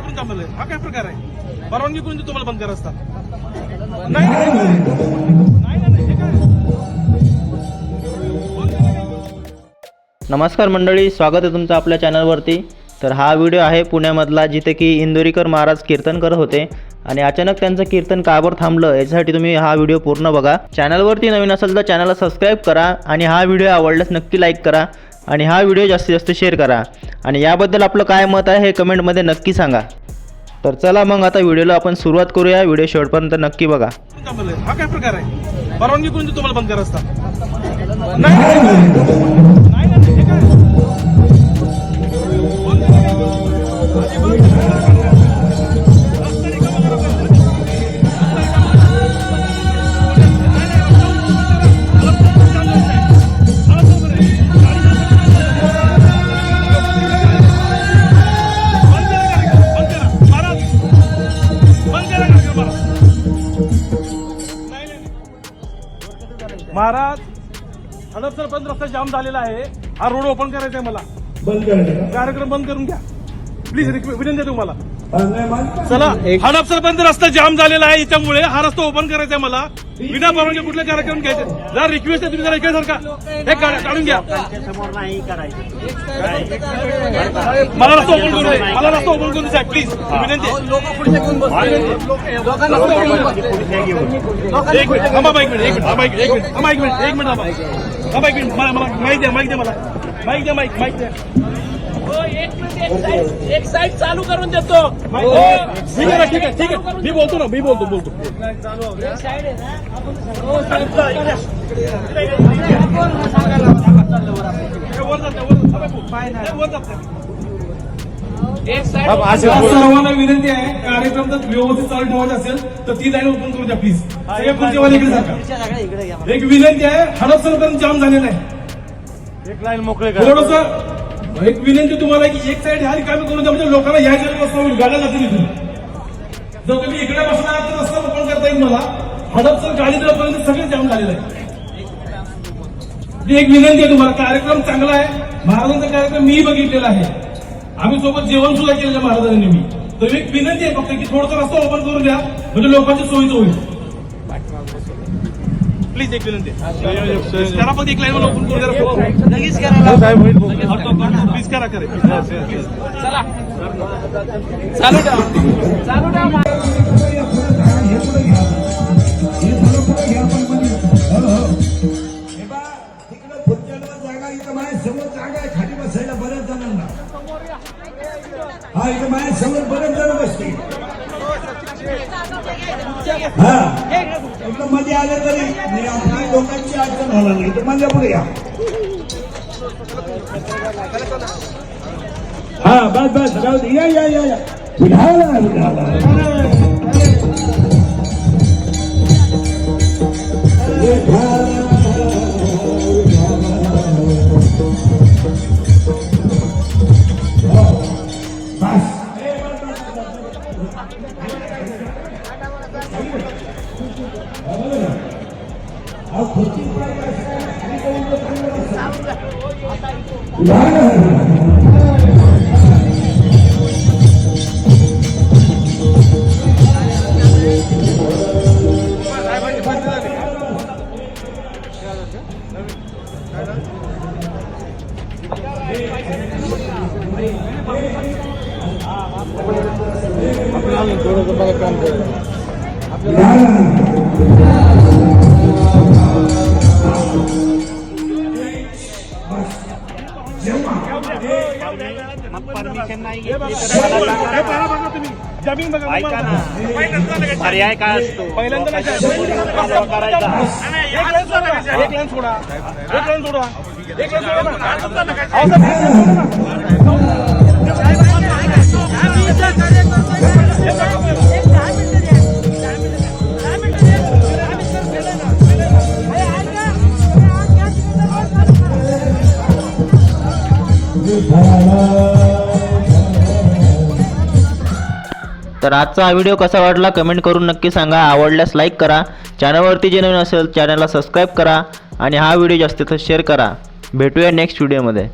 आपण कामाला आहे. हा काय प्रकार आहे परवानगी कोणी तुम्हाला बंद करा असता नाही हे काय? काय? नमस्कार मंडळी स्वागत आहे तुमचं आपल्या चॅनलवरती तर हा व्हिडिओ आहे पुण्यामधला जिथे की इंदोरीकर महाराज कीर्तन करत होते आणि अचानक त्यांचं कीर्तन का बरं थांबलं याच्यासाठी तुम्ही हा व्हिडिओ पूर्ण बघा चॅनलवरती नवीन असेल तर चॅनलला सबस्क्राईब करा आणि हा व्हिडिओ आवडल्यास नक्की लाईक करा आणि हा व्हिडिओ जास्तीत जास्त शेअर करा. आणि याबद्दल आपलं काय मत आहे हे कमेंटमध्ये नक्की सांगा. तर चला मग आता व्हिडिओला आपण सुरुवात करूया. व्हिडिओ शेवटपर्यंत नक्की बघा. हा काय प्रकार आहे? परवानगी तुम्हाला बंद करा असता नाही महाराज हडपसर बंद रस्ता जाम झालेला आहे. हा रोड ओपन करायचा आहे मला. बंद करायचं? कार्यक्रम बंद करून घ्या. प्लीज विनंती आहे तुम्हाला. चला हडपसर बंद रस्ता जाम झालेला आहे. याच्यामुळे हा रस्ता ओपन करायचा आहे मला. विना परवानगी कुठले कार्यक्रम घ्यायचे जरा रिक्वेस्ट आहे तुम्ही जरा इकडे सारखा हे काढ- काढून घ्या मला रस्ता ओपन करू मला रस्ता ओपन करू साहेब प्लीज विनंती आहे. एक मिनिट थांबा एक मिनिट एक मिनिट थांबा, एक एक मिनिट थांबा, एक मिनिट एक मिनिट थांबा थांबा एक मिनिट मला मला माहिती द्या माहिती द्या मला माहिती द्या माहिती माहिती द्या हो, एक मिनिट, एक साईड चालू करून देतो. माहिती द्या. ठीक आहे ठीक आहे ठीक आहे. मी बोलतो ना मी बोलतो बोलतो. एक साईड आहे ना आपण हे वर जाते वर थांबा, हे वर जाते एक साईड सर्वांना विनंती आहे कार्यक्रम जर व्यवस्थित चालू ठेवायचा असेल तर ती लाईन ओपन करू द्या प्लीज खुर्चीवाले इकडे एक विनंती आहे हडपसरपर्यंत जाम झालेला आहे. एक लाईन मोकळे थोडस एक विनंती तुम्हाला की एक साईड ह्या रिकामी करून द्या म्हणजे लोकांना यायच्या रस्ता होईल गाड्या जातील इथून. जर तुम्ही इकडे बसणार तर रस्ता ओपन करता येईल मला. हडपसर गाडीपर्यंत सगळे जाम झालेलं आहे एक विनंती आहे तुम्हाला कार्यक्रम चांगला आहे. महाराजांचा कार्यक्रम मी बघितलेला आहे. आम्ही सोबत जेवण सुद्धा केलेलं महाराजांनी मी. तर एक विनंती आहे फक्त की थोडंसं रस्ता ओपन करून द्या म्हणजे लोकांची सोयीचं होईल. प्लीज एक विनंती. करा फक्त एक लाईन मला ओपन करून द्या लगेच करायला प्लीज करा. करे चला. चालू ठेवा. चालू हे खाली बसायला बऱ्याच जणांना हा इथं माझ्यासमोर बरेच जण बसतील हा एकदम मध्ये आले तरी मी आपली लोकांची अडचण होणार नाही तर माझ्या पुढे या हा बस बस राहू दे या या या या विधाला विधाला परमिशन नाही आपल्याला बघा बघा काम जमीन आपल्याला पर्याय काय असतो पहिल्यांदा करायचा. एक लाईन सोडा एक लाईन सोडा एक लाईन सोडा तर आजचा हा व्हिडिओ कसा वाटला कमेंट करून नक्की सांगा. आवडल्यास लाईक करा. चॅनलवरती जे नवीन असेल चॅनलला सबस्क्राईब करा. आणि हा व्हिडिओ जास्तीत जास्त शेअर करा. भेटूया नेक्स्ट व्हिडिओमध्ये